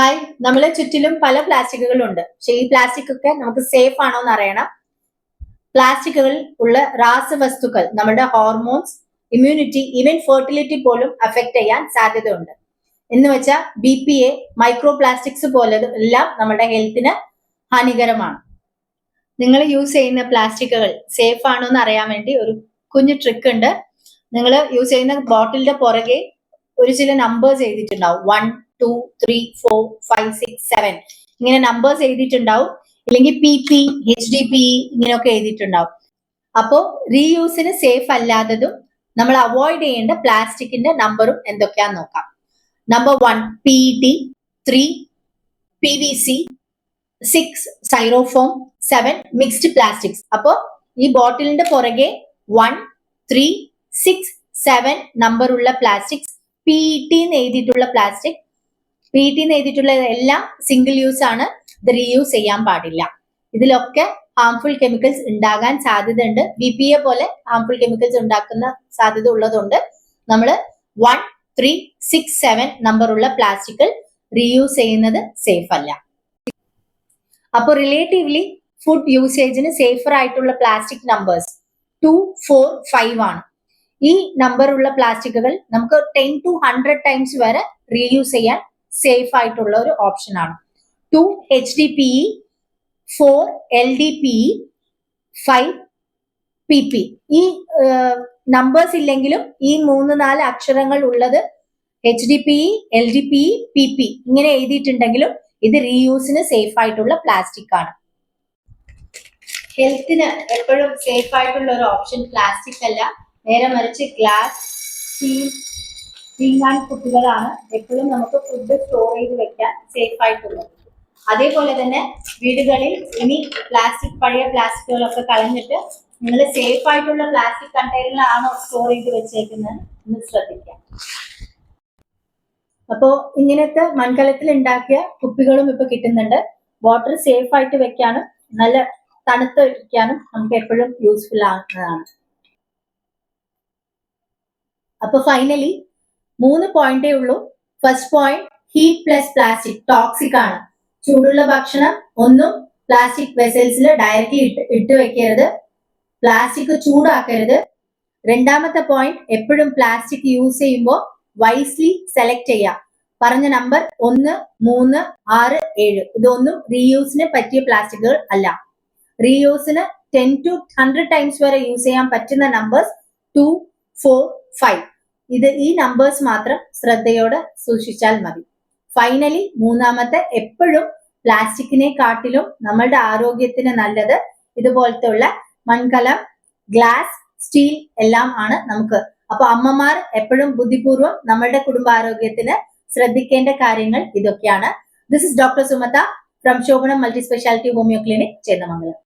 Hi. നമ്മളെ ചുറ്റിലും പല പ്ലാസ്റ്റിക്കുകളുണ്ട്. പക്ഷെ ഈ പ്ലാസ്റ്റിക് ഒക്കെ നമുക്ക് സേഫ് ആണോ എന്ന് അറിയണം. പ്ലാസ്റ്റിക്കുകൾ ഉള്ള രാസവസ്തുക്കൾ നമ്മുടെ ഹോർമോൺസ് ഇമ്മ്യൂണിറ്റി ഈവൻ ഫെർട്ടിലിറ്റി പോലും അഫക്ട് ചെയ്യാൻ സാധ്യതയുണ്ട്. എന്ന് വെച്ചാൽ B P A micro plastics പോലെ എല്ലാം നമ്മുടെ ഹെൽത്തിന് ഹാനികരമാണ്. നിങ്ങൾ യൂസ് ചെയ്യുന്ന പ്ലാസ്റ്റിക്കുകൾ സേഫ് ആണോ എന്ന് അറിയാൻ വേണ്ടി ഒരു കുഞ്ഞു ട്രിക്ക് ഉണ്ട്. നിങ്ങൾ യൂസ് ചെയ്യുന്ന ബോട്ടിലിന്റെ പുറകെ ഒരു ചില numbers എഴുതിയിട്ടുണ്ടാവും. One two three four five six seven ഇങ്ങനെ നമ്പേഴ്സ് എഴുതിയിട്ടുണ്ടാവും. ഇല്ലെങ്കിൽ P P H D P ഇങ്ങനെയൊക്കെ എഴുതിയിട്ടുണ്ടാവും. അപ്പോ റീയൂസിന് സേഫ് അല്ലാത്തതും നമ്മൾ അവോയ്ഡ് ചെയ്യേണ്ട പ്ലാസ്റ്റിക്കിന്റെ നമ്പറും എന്തൊക്കെയാന്ന് നോക്കാം. Number one P T three P V C six styrofoam seven mixed plastics അപ്പോ ഈ ബോട്ടിലിന്റെ പുറകെ വൺ ത്രീ സിക്സ് സെവൻ നമ്പറുള്ള പ്ലാസ്റ്റിക്സ് പി ടി എന്ന് എഴുതിയിട്ടുള്ള പ്ലാസ്റ്റിക് ടി എന്ന് എഴുതിയിട്ടുള്ള എല്ലാം സിംഗിൾ യൂസ് ആണ്. ഇത് റീയൂസ് ചെയ്യാൻ പാടില്ല. ഇതിലൊക്കെ ഹാംഫുൾ കെമിക്കൽസ് ഉണ്ടാകാൻ സാധ്യതയുണ്ട്. ബി പി എ പോലെ ഹാംഫുൾ കെമിക്കൽസ് ഉണ്ടാക്കുന്ന സാധ്യത ഉള്ളതുകൊണ്ട് നമ്മൾ one three six seven number ഉള്ള പ്ലാസ്റ്റിക്കുകൾ റീയൂസ് ചെയ്യുന്നത് സേഫ് അല്ല. അപ്പോൾ റിലേറ്റീവ്ലി ഫുഡ് യൂസേജിന് സേഫർ ആയിട്ടുള്ള plastic numbers two four five ആണ്. ഈ നമ്പർ ഉള്ള പ്ലാസ്റ്റിക്കുകൾ നമുക്ക് ടെൻ ടു ഹൺഡ്രഡ് ടൈംസ് വരെ റീയൂസ് ചെയ്യാൻ സേഫ് ആയിട്ടുള്ള ഒരു ഓപ്ഷൻ ആണ്. Two H D P E four L D P E five P P ഈ നമ്പേഴ്സ് ഇല്ലെങ്കിലും ഈ മൂന്ന് നാല് അക്ഷരങ്ങൾ ഉള്ളത് H D P L D P P P ഇങ്ങനെ എഴുതിയിട്ടുണ്ടെങ്കിലും ഇത് റീയൂസിന് സേഫ് ആയിട്ടുള്ള പ്ലാസ്റ്റിക് ആണ്. ഹെൽത്തിന് എപ്പോഴും സേഫ് ആയിട്ടുള്ള ഒരു ഓപ്ഷൻ പ്ലാസ്റ്റിക് അല്ല. നേരെ മറിച്ച് ഗ്ലാസ് സ്റ്റീൽ വീങ്ങാൻ കുട്ടികളാണ് എപ്പോഴും നമുക്ക് ഫുഡ് സ്റ്റോർ ചെയ്ത് വെക്കാൻ സേഫ് ആയിട്ടുള്ളത്. അതേപോലെ തന്നെ വീടുകളിൽ ഇനി പ്ലാസ്റ്റിക് പഴയ പ്ലാസ്റ്റിക്കുകളൊക്കെ കളഞ്ഞിട്ട് നിങ്ങൾ സേഫ് ആയിട്ടുള്ള പ്ലാസ്റ്റിക് കണ്ടെയ്നറിലാണോ സ്റ്റോർ ചെയ്ത് വെച്ചേക്കുന്നത് എന്ന് ശ്രദ്ധിക്കാം. അപ്പോ ഇങ്ങനത്തെ മൺകലത്തിൽ ഉണ്ടാക്കിയ കുപ്പികളും ഇപ്പൊ കിട്ടുന്നുണ്ട്. വാട്ടർ സേഫ് ആയിട്ട് വെക്കാനും നല്ല തണുത്ത് ഇരിക്കാനും നമുക്ക് എപ്പോഴും യൂസ്ഫുൾ ആകുന്നതാണ് അപ്പൊ ഫൈനലി മൂന്ന് പോയിന്റേ ഉള്ളൂ. First point heat plus plastic toxic ആണ്. ചൂടുള്ള ഭക്ഷണം ഒന്നും പ്ലാസ്റ്റിക് വെസൽസിൽ ഡയറക്റ്റ്ലി ഇട്ട് ഇട്ട് വെക്കരുത്. പ്ലാസ്റ്റിക് ചൂടാക്കരുത്. രണ്ടാമത്തെ പോയിന്റ് എപ്പോഴും പ്ലാസ്റ്റിക് യൂസ് ചെയ്യുമ്പോൾ വൈസ്ലി സെലക്ട് ചെയ്യാം. പറഞ്ഞ നമ്പർ ഒന്ന് മൂന്ന് ആറ് ഏഴ്. ഇതൊന്നും റീയൂസിന് പറ്റിയ പ്ലാസ്റ്റിക്കുകൾ അല്ല. റീയൂസിന് ടെൻ ടു ഹൺഡ്രഡ് ടൈംസ് വരെ യൂസ് ചെയ്യാൻ പറ്റുന്ന നമ്പേഴ്സ് ടു ഫോർ ഫൈവ് ഇത് ഈ നമ്പേഴ്സ് മാത്രം ശ്രദ്ധയോടെ സൂക്ഷിച്ചാൽ മതി. ഫൈനലി മൂന്നാമത്തെ എപ്പോഴും പ്ലാസ്റ്റിക്കിനെ കാട്ടിലും നമ്മളുടെ ആരോഗ്യത്തിന് നല്ലത് ഇതുപോലത്തെ ഉള്ള മൺകലം ഗ്ലാസ് സ്റ്റീൽ എല്ലാം ആണ് നമുക്ക്. അപ്പൊ അമ്മമാർ എപ്പോഴും ബുദ്ധിപൂർവം നമ്മളുടെ കുടുംബാരോഗ്യത്തിന് ശ്രദ്ധിക്കേണ്ട കാര്യങ്ങൾ ഇതൊക്കെയാണ്. This is doctor Sumatha from Shobhanam multi speciality homeo clinic Chendamangalam